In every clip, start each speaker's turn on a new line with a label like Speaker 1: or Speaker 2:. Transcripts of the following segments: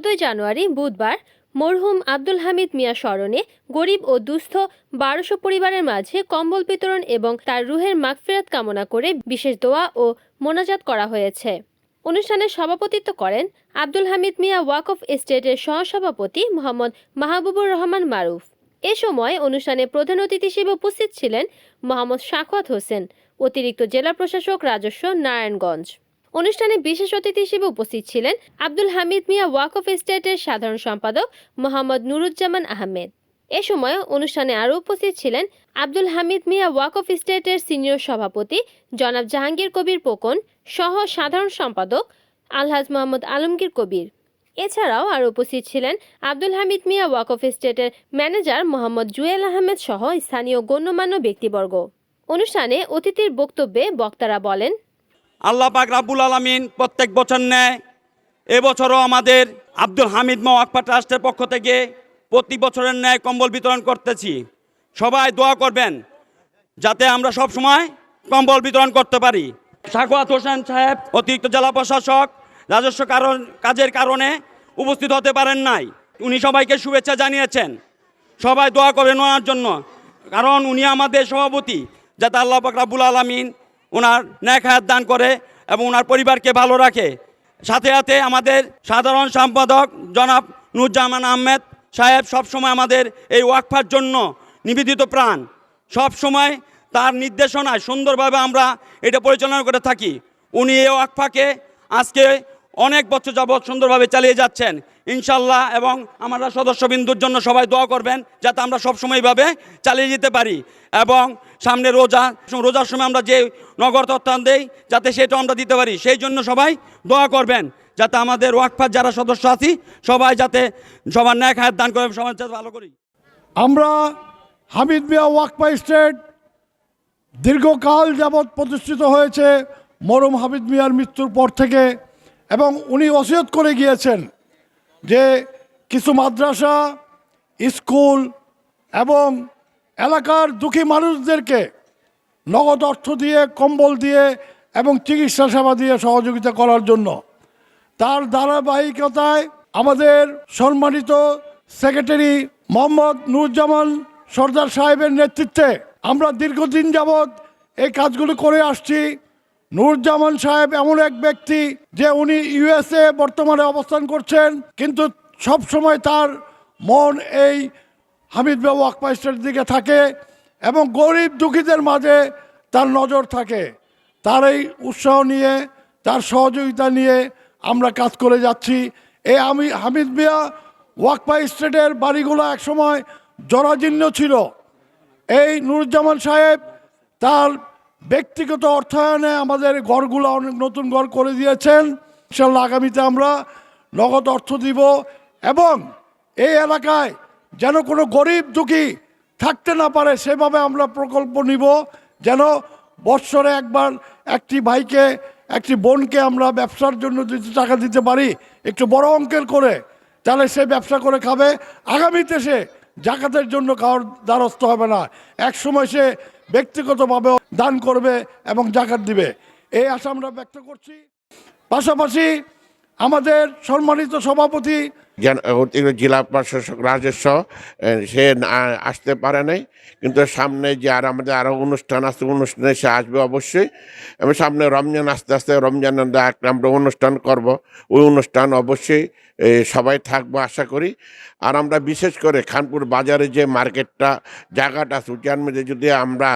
Speaker 1: চোদ্দই জানুয়ারি বুধবার মরহুম আব্দুল হামিদ মিয়া স্মরণে গরিব ও দুস্থ বারোশো পরিবারের মাঝে কম্বল বিতরণ এবং তার রুহের মাগফেরাত কামনা করে বিশেষ দোয়া ও মোনাজাত করা হয়েছে অনুষ্ঠানে সভাপতিত্ব করেন আব্দুল হামিদ মিয়া ওয়াকফ এস্টেটের সহসভাপতি মোহাম্মদ মাহবুবুর রহমান মারুফ এ সময় অনুষ্ঠানে প্রধান অতিথি হিসেবে উপস্থিত ছিলেন মোহাম্মদ শাকওয়াত হোসেন অতিরিক্ত জেলা প্রশাসক রাজস্ব নারায়ণগঞ্জ অনুষ্ঠানে বিশেষ অতিথি হিসেবে উপস্থিত ছিলেন আব্দুল হামিদ মিয়া ওয়াক অফ এস্টেটের সাধারণ সম্পাদক মোহাম্মদ নুরুজ্জামান আহমেদ এ সময় অনুষ্ঠানে আরও উপস্থিত ছিলেন আব্দুল হামিদ মিয়া ওয়াকফ স্টেটের সিনিয়র সভাপতি জনাব জাহাঙ্গীর কবির পোকন সহ সাধারণ সম্পাদক আলহাজ মোহাম্মদ আলমগীর কবির এছাড়াও আরও উপস্থিত ছিলেন আব্দুল হামিদ মিয়া ওয়াকফ স্টেটের ম্যানেজার মোহাম্মদ জুয়েল আহমেদ সহ স্থানীয় গণ্যমান্য ব্যক্তিবর্গ অনুষ্ঠানে অতিথির বক্তব্যে বক্তারা বলেন
Speaker 2: আল্লাহ পাক রাবুল আলমিন প্রত্যেক বছর নেয় এবছরও আমাদের আব্দুল হামিদ মওয়াক্ফা ট্রাস্টের পক্ষ থেকে প্রতি বছরের ন্যায় কম্বল বিতরণ করতেছি সবাই দোয়া করবেন যাতে আমরা সব সময় কম্বল বিতরণ করতে পারি সাকুয়াত হোসেন সাহেব অতিরিক্ত জেলা প্রশাসক রাজস্ব কারণ কাজের কারণে উপস্থিত হতে পারেন নাই উনি সবাইকে শুভেচ্ছা জানিয়েছেন সবাই দোয়া করবেন ওনার জন্য কারণ উনি আমাদের সভাপতি যাতে আল্লাহ পাক রাবুল আলমিন ওনার ন্যাক হায়াত দান করে এবং ওনার পরিবারকে ভালো রাখে সাথে সাথে আমাদের সাধারণ সম্পাদক জনাব নুরজামান আহমেদ সাহেব সবসময় আমাদের এই ওয়াকফার জন্য নিবেদিত প্রাণ সব সময় তার নির্দেশনায় সুন্দরভাবে আমরা এটা পরিচালনা করে থাকি উনি এই ওয়াকফাকে আজকে অনেক বছর যাবৎ সুন্দরভাবে চালিয়ে যাচ্ছেন ইনশাল্লাহ এবং আমরা বিন্দুর জন্য সবাই দোয়া করবেন যাতে আমরা সবসময় চালিয়ে যেতে পারি এবং সামনে রোজা রোজার সময় আমরা যে নগর তত্ত্বান দেই যাতে সেটাও আমরা দিতে পারি সেই জন্য সবাই দোয়া করবেন যাতে আমাদের ওয়াকফার যারা সদস্য আছি সবাই যাতে সবার ন্যাক হাত দান করে সবার যাতে ভালো করি
Speaker 3: আমরা হামিদ মিয়া ওয়াকফা স্টেট দীর্ঘকাল যাবৎ প্রতিষ্ঠিত হয়েছে মরম হামিদ মিয়ার মৃত্যুর পর থেকে এবং উনি অসিয়ত করে গিয়েছেন যে কিছু মাদ্রাসা স্কুল এবং এলাকার দুঃখী মানুষদেরকে নগদ অর্থ দিয়ে কম্বল দিয়ে এবং চিকিৎসা সেবা দিয়ে সহযোগিতা করার জন্য তার ধারাবাহিকতায় আমাদের সম্মানিত সেক্রেটারি মোহাম্মদ নুরুজ্জামান সর্দার সাহেবের নেতৃত্বে আমরা দীর্ঘদিন যাবৎ এই কাজগুলো করে আসছি নুরুজ্জামান সাহেব এমন এক ব্যক্তি যে উনি ইউএসএ বর্তমানে অবস্থান করছেন কিন্তু সব সময় তার মন এই হামিদ বাবু আকমাইস্টের দিকে থাকে এবং গরিব দুঃখীদের মাঝে তার নজর থাকে তার এই উৎসাহ নিয়ে তার সহযোগিতা নিয়ে আমরা কাজ করে যাচ্ছি এই আমি হামিদ মিয়া ওয়াকপা স্টেটের বাড়িগুলো একসময় জরাজীর্ণ ছিল এই নুরুজ্জামান সাহেব তার ব্যক্তিগত অর্থায়নে আমাদের ঘরগুলো অনেক নতুন ঘর করে দিয়েছেন ইনশাল্লাহ আগামীতে আমরা নগদ অর্থ দিব এবং এই এলাকায় যেন কোনো গরিব দুঃখী থাকতে না পারে সেভাবে আমরা প্রকল্প নিব যেন বৎসরে একবার একটি ভাইকে একটি বোনকে আমরা ব্যবসার জন্য যদি টাকা দিতে পারি একটু বড় অঙ্কের করে তাহলে সে ব্যবসা করে খাবে আগামীতে সে জাকাতের জন্য কারোর দ্বারস্থ হবে না এক সময় সে ব্যক্তিগতভাবেও দান করবে এবং জাকাত দিবে এই আশা আমরা ব্যক্ত করছি পাশাপাশি আমাদের সম্মানিত সভাপতি
Speaker 4: জেলা প্রশাসক রাজস্ব সে আসতে পারে নাই কিন্তু সামনে যে আর আমাদের আরও অনুষ্ঠান আছে অনুষ্ঠানে সে আসবে অবশ্যই আমি সামনে রমজান আস্তে আস্তে রমজানের একটা আমরা অনুষ্ঠান করব ওই অনুষ্ঠান অবশ্যই সবাই থাকবো আশা করি আর আমরা বিশেষ করে খানপুর বাজারে যে মার্কেটটা জায়গাটা আছে উদ্যান মধ্যে যদি আমরা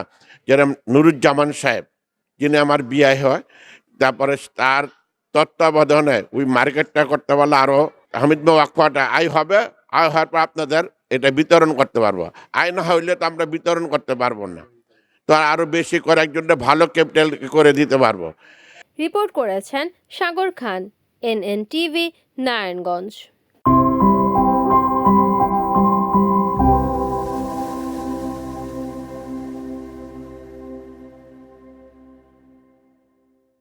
Speaker 4: যেরকম নুরুজ্জামান সাহেব যিনি আমার বিয়ে হয় তারপরে তার তত্ত্বাবধানে ওই মার্কেটটা করতে পারলে আরও হামিদ বাক্যটা আয় হবে আয় হওয়ার পর আপনাদের এটা বিতরণ করতে পারবো আয় না হইলে তো আমরা বিতরণ করতে পারবো না তো আরও বেশি করে একজনটা ভালো ক্যাপিটাল করে দিতে পারবো
Speaker 1: রিপোর্ট করেছেন Sagar Khan N N TV Narayanganj